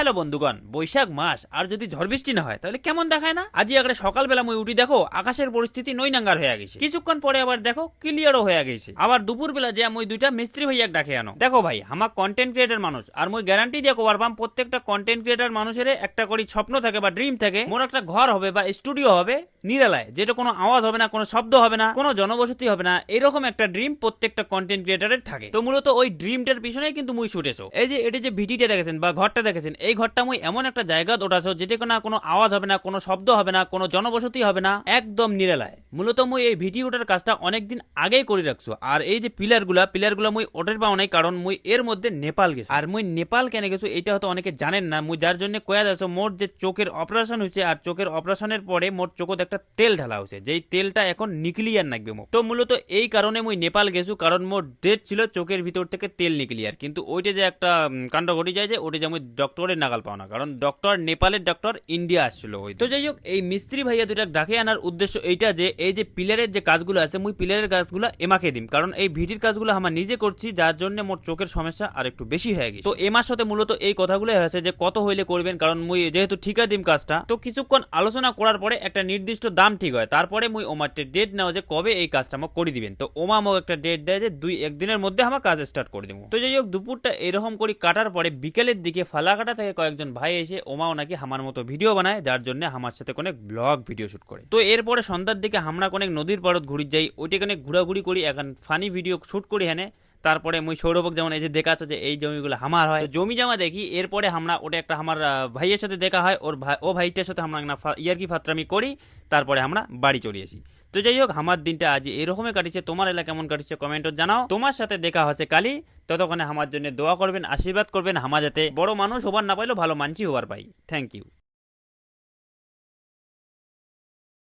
Hello বন্ধুগণ, বৈশাখ মাস, আর যদি ঝড় বৃষ্টি না হয়, তাহলে কেমন দেখায় না? আজই আগে সকালবেলা মই উঠি, দেখো, আকাশের পরিস্থিতি নৈনাঙ্গার হয়ে গেছে। কিছুক্ষণ পরে আবার দেখো ক্লিয়ারও হয়ে গেছে। আবার দুপুরবেলা যে মই দুইটা মিস্ত্রি ভাইয়াক ডাকে আনো। দেখো ভাই আমার কন্টেন্ট ক্রিয়েটার মানুষ, আর মই গ্যারান্টি দিয়ে কবার পাম প্রত্যেকটা কন্টেন্ট ক্রিয়েটার মানুষের একটা করে স্বপ্ন থাকে বা ড্রিম থাকে, মোর একটা ঘর হবে বা স্টুডিও হবে, নিরালায়, যেটা কোনো আওয়াজ হবে না, কোনো শব্দ হবে না, কোনো জনবসতি হবে না, এরকম একটা ড্রিম প্রত্যেকটা কন্টেন্ট ক্রিয়েটারের থাকে। তো মূলত ওই ড্রিমটার পিছনেই কিন্তু মুই শুটেছো এই যে, এটা যে ভিডিটা দেখেছেন বা ঘরটা দেখেছেন এই ঘরটা মুই এমন একটা জায়গা ওঠাছো যেটা কোনো কোনো আওয়াজ হবে না, কোনো শব্দ হবে না, কোনো জনবসতি হবে না, একদম নিরালায়। মূলত মুই এই ভিডিওটার কাজটা অনেকদিন আগেই করে রাখছো। আর এই যে পিলারগুলা পিলারগুলা মুই ওটের পাও নাই, কারণ মুই এর মধ্যে নেপাল গেছি। আর মুই নেপাল কেন গেছো এটা হয়তো অনেকে জানেন না। মুই যার জন্য কয়া যাচ্ছ, মোর যে চোখের অপারেশন হয়েছে, আর চোখের অপারেশনের পরে মোর চোখত একটা তেল ঢালা হয়েছে, যেই তেলটা এখন নিকলিয়ার নাকবে মোর। তো মূলত এই কারণে মুই নেপাল গেছু, কারণ মোর ডেট ছিল চোখের ভিতর থেকে তেল নিকলিয়ার কিন্তু ওইটা যে একটা কাণ্ড ঘটে যায় যে ওটা যে আমি ডক্টরের নাগাল পাও না কারণ ডক্টর নেপালের ডক্টর ইন্ডিয়া আসছিল ওই তো যাই হোক এই মিস্ত্রি ভাইয়া দুইটা ডাকে আনার উদ্দেশ্য এইটা যে এই যে পিলারের যে কাজগুলো আছে মুই পিলারের কাজগুলো এমাকে দিম। কারণ এই ভিডির কাজগুলো আমার নিজে করছি যার জন্য মোর চোখের সমস্যা আর একটু বেশি হয়ে গেছে। তো এমার সাথে মূলত এই কথাগুলো হয়েছে যে কত হইলে করবেন কারণ মুই যেহেতু ঠিকা দিম কাজটা তো কিছুক্ষণ আলোচনা করার পরে একটা নির্দিষ্ট দাম ঠিক হয়। তারপরে মুই ওমারটের ডেট নেওয়া যে কবে এই কাজটা আমাকে করে দিবেন। তো ওমা আমাকে একটা ডেট দেয় যে দুই একদিনের মধ্যে আমার কাজ স্টার্ট করে দেবো। তো যাই হোক দুপুরটা এরকম করে কাটার পরে বিকেলের দিকে ফালাকাটা থেকে কয়েকজন ভাই এসে ওমাও নাকি হামার মতো ভিডিও বানায়, যার জন্য হামার সাথে কোনো ব্লগ ভিডিও শুট করে। তো এরপরে সন্ধ্যার দিকে আমরা কোনো নদীর পারত ঘুরি যাই ওইটাখানে ঘোরাঘুরি করি, এখন ফানি ভিডিও শুট করি হ্যানে তারপরে মুই সৌরভক যেমন এই যে দেখা যাচ্ছে যে এই জমিগুলো আমার হয়। জমি জমা দেখি এরপরে আমরা ওটা একটা আমার ভাইয়ের সাথে দেখা হয় ওর ভাই ও ভাইটার সাথে আমরা না ফা- ইয়ার্কি ফাত্রামি করি তারপরে আমরা বাড়ি চলে আসি। তো যাই হোক আমার দিনটা আজ এরকমই কাটিছে। তোমার এলাকা কেমন কাটিছে কমেন্টত জানাও। তোমার সাথে দেখা হচ্ছে কালি ততক্ষণে আমার জন্য দোয়া করবেন আশীর্বাদ করবেন আমার যাতে বড় মানুষ হবার না পাইলেও ভালো মানছি হবার পাই। Thank you